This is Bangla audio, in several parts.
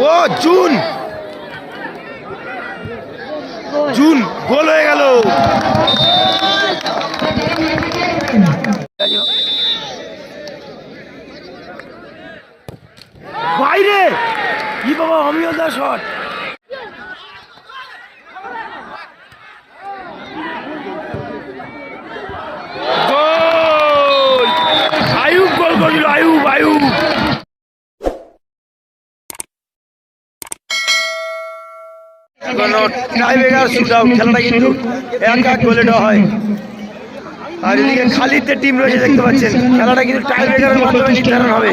ও জুন। জুন গোল হয়ে গেল বাইরে কি বাবা অমিয় দা শট গোল আয়ুব গোল করেছিল আয়ুব আয়ুব কোনো টাইব্রেকার শুট আউট খেলাটা কিন্তু এক গোলে হয়। আর এদিকে খালিতে টিম রয়েছে, দেখতে পাচ্ছেন। খেলাটা কিন্তু টাইব্রেকারের মাধ্যমে নির্ধারণ হবে।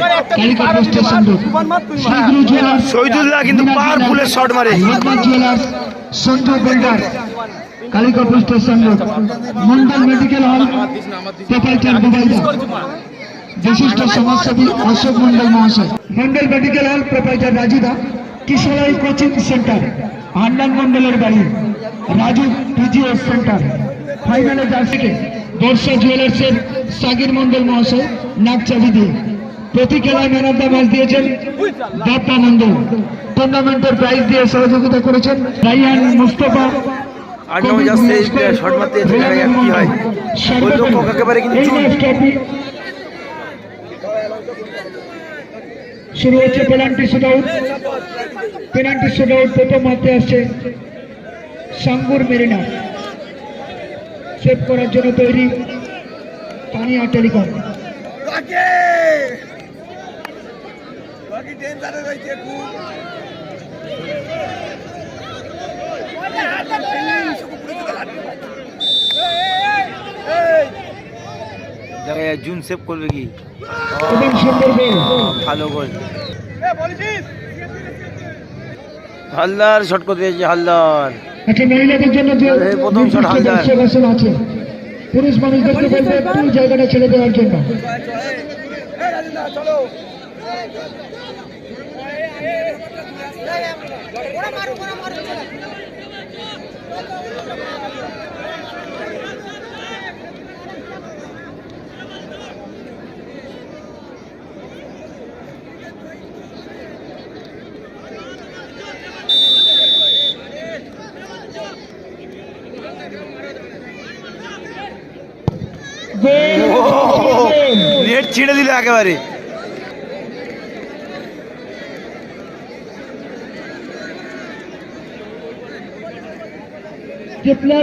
শহীদুল্লাহ কিন্তু পাওয়ারফুলের শট মারে। সঞ্জয় সংযোগ মন্ডল মেডিকেল হল সমাজসেবী অশোক মন্ডল মহাশয়। মেডিকেল হল প্রোপাইটার রাজুদা কিশোরাই কোচিং সেন্টার। হান্ডান মন্ডলের বাড়ি রাজু পিজিএস সেন্টার ফাইনালে জার্সিকে বর্ষা জুয়েলার্সের সাগির মন্ডল মহাশয় নাকচাবি দিয়ে। প্রতি খেলায় ম্যান অফ দ্য ম্যাচ দিয়েছেন দত্তা মন্ডল। টুর্নামেন্টের প্রাইজ দিয়ে সহযোগিতা করেছেন রাইহান মুস্তফা। আট নম্বর যাচ্ছে শট মারতে কি হয়? গোলরক্ষক একেবারে কিন্তু শুরু হচ্ছে penalty shoot out penalty shoot out প্রথম মারতে আসছে সাঙ্গুর মেরিনা। সেভ করার জন্য তৈরি তানিয়া টেলিকম। দেখা যাক জুন সেভ করবে কি? ভালো গোল। হালদার শট করতে যাচ্ছে হালদার। আচ্ছা মহিলাদের জন্য প্রথম shot হালদার। পুরুষ মানুষদেরকে বলবে জায়গাটা ছেড়ে দেওয়ার জন্য! নেট ছিঁড়ে দিল একেবারে।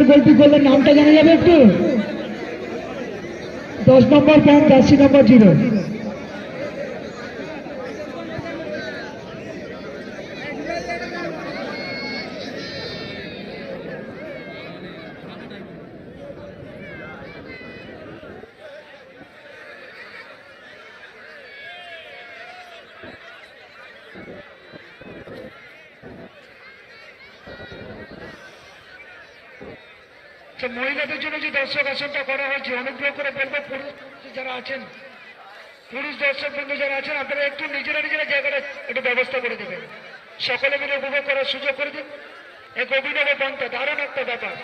গোলটি নামটা জানা যাবে একটু? দশ নম্বর প্যান্ট আশি নম্বর জিরো। তো মহিলাদের জন্য যে দর্শক আসনটা করা হয়েছে, অনুগ্রহ করে বলব পুরুষ যারা আছেন, পুরুষ দর্শক বন্ধু যারা আছেন, আপনারা একটু নিজেরা নিজেরা জায়গাটা একটু ব্যবস্থা করে দেবেন। সকলে মিলে উপভোগ করার সুযোগ করে দিন। এক অভিনব পন্থা, দারুণ একটা ব্যাপার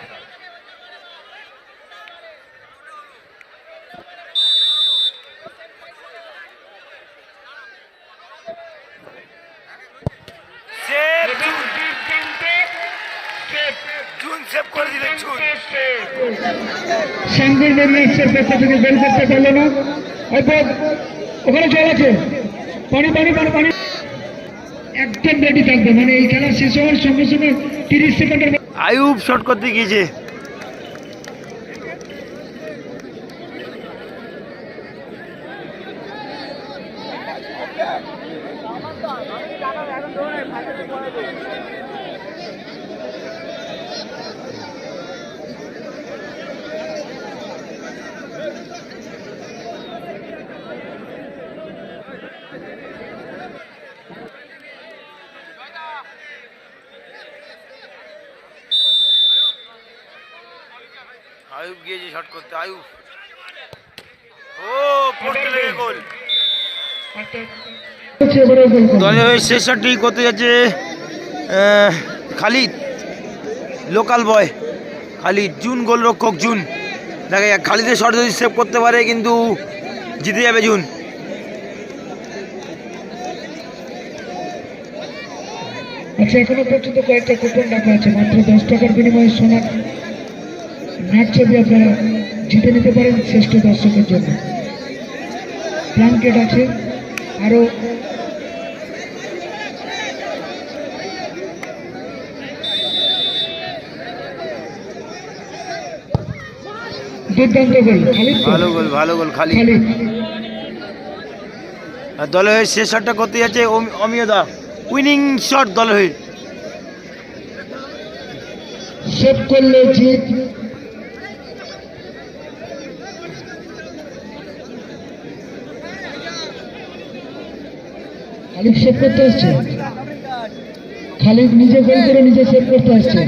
সেভ এবং দুর্দান্ত step, জুন সেভ করে দিলেন জুন সাঙ্গুর থেকে বের করতে পারল না অর্থাৎ ওখানে জল আছে। পানি পানি পানি পানি। একদম রেডি থাকবে। মানে এই খেলা শেষ হওয়ার সঙ্গে সঙ্গে তিরিশ সেকেন্ডের আয়ুব শট করতে গিয়েছে আয়ুব গিয়েছে শট করতে আয়ুব। ও পোস্টে লেগে গোল দলের হয়ে শেষ শটটি করতে যাচ্ছে খালিদ লোকাল বয় খালিদ জুন গোলরক্ষক জুন। দেখা যাক খালিদের শট যদি সেভ করতে পারে কিন্তু জিতে যাবে জুন। আচ্ছা এখনও পর্যন্ত কয়েকটা কুপন রাখা আছে মাত্র দশ টাকার বিনিময়ে সোনার নাট ছবি আপনারা জিতে নিতে পারেন শ্রেষ্ঠ দর্শকের জন্য। ব্ল্যাঙ্কেট আছে। আরও দুর্দান্ত গোল ভালো গোল ভালো গোল খালি। আর দলের হয়ে শেষ শটটা করতে যাচ্ছে অমি- অমিয় দা। উইনিং শট দলের হয়ে সেভ করলে জিত। খালিদ সেভ করতে আসছে। খালিদ নিজে গোল করে নিজে সেভ করতে আসছে।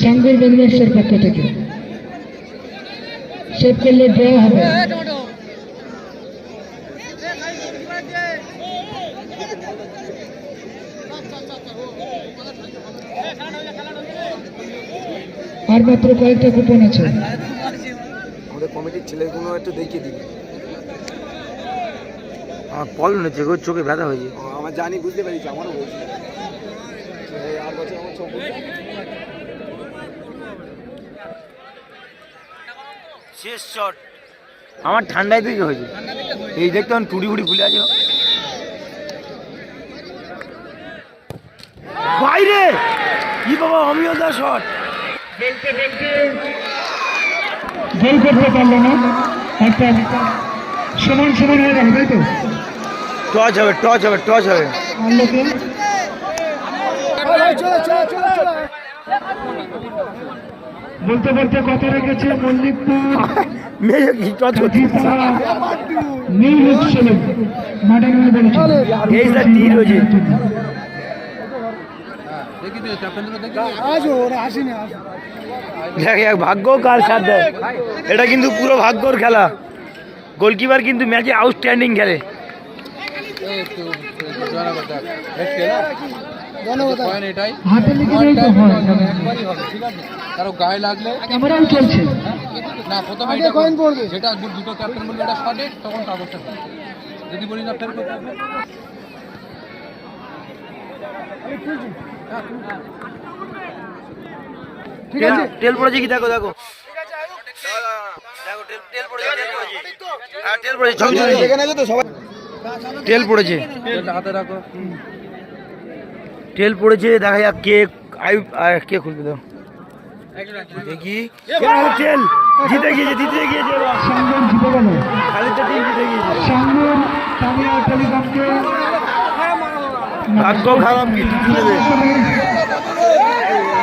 সাঙ্গুর বেঙ্গলের পক্ষ থেকে। সেভ করলে ড্র হবে। আর মাত্র কয়েকটা কুপন আছে। আমাদের কমিটির ছেলেগুলো একটু দেখিয়ে দিবি। আমার নেছে গো চোখে ব্যথা হয়েছে। আমার জানি বুঝতে পেরেছি আমারও বলছি আর বছর আমার চোখ শেষ শট আমার ঠান্ডায় থেকে হয়েছে। এই দেখতে আমার টুড়ি ফুড়ি ফুলে আছে। বাইরে! কি বাবা অমিয় দা শট গোল করতে পারল না। অর্থাৎ সমান সমান হয়ে গেল তাই তো? টচ হবে টচ হবে টচ হবে আল্লোকে বলতে বলতে কথা রেখেছে মল্লিকপুর মেয়ে কি টচ করছে দীপা নিউ লুক সেলুন মাঠে নেমে বলেছে। এই যা তীর হয়েছে। দেখ এক ভাগ্য কার সাথ দেয় এটা কিন্তু পুরো ভাগ্যর খেলা। গোলকিপার কিন্তু ম্যাচে আউটস্ট্যান্ডিং খেলে। হাতে লিখে দিলেই তো হয়। কারও গায়ে লাগলে চলছে। না প্রথমে এটা কয়েন পড়বে। যেটা দুটো ক্যাপ্টেন বলবে এটা শটে তখন কাগজটা। যদি বলি না ফেল করতে হবে তেল তেল পড়েছে কি? দেখো দেখো। দেখো তেল পড়েছে তেল পড়েছে। হ্যাঁ তেল পড়েছে নেবে তো সবাই তেল পড়েছে। হাতে রাখো তেল পড়েছে দেখা যাক কে আয়ু কে খুলবে দাও দেখি। তেল? জিতে গিয়েছে জিতে গিয়েছে এবার। জিতে গেল। খালি টিম জিতে গিয়েছে। সাঙ্গন তামিয়া টেলিকমকে ভাগ্য খারাপ কি? জিতে নেবে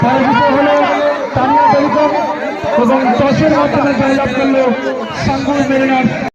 পরাজিত হলো তামিয়া টেলিকম এবং টসের মাধ্যমে জয়লাভ করল মেরিনার্স।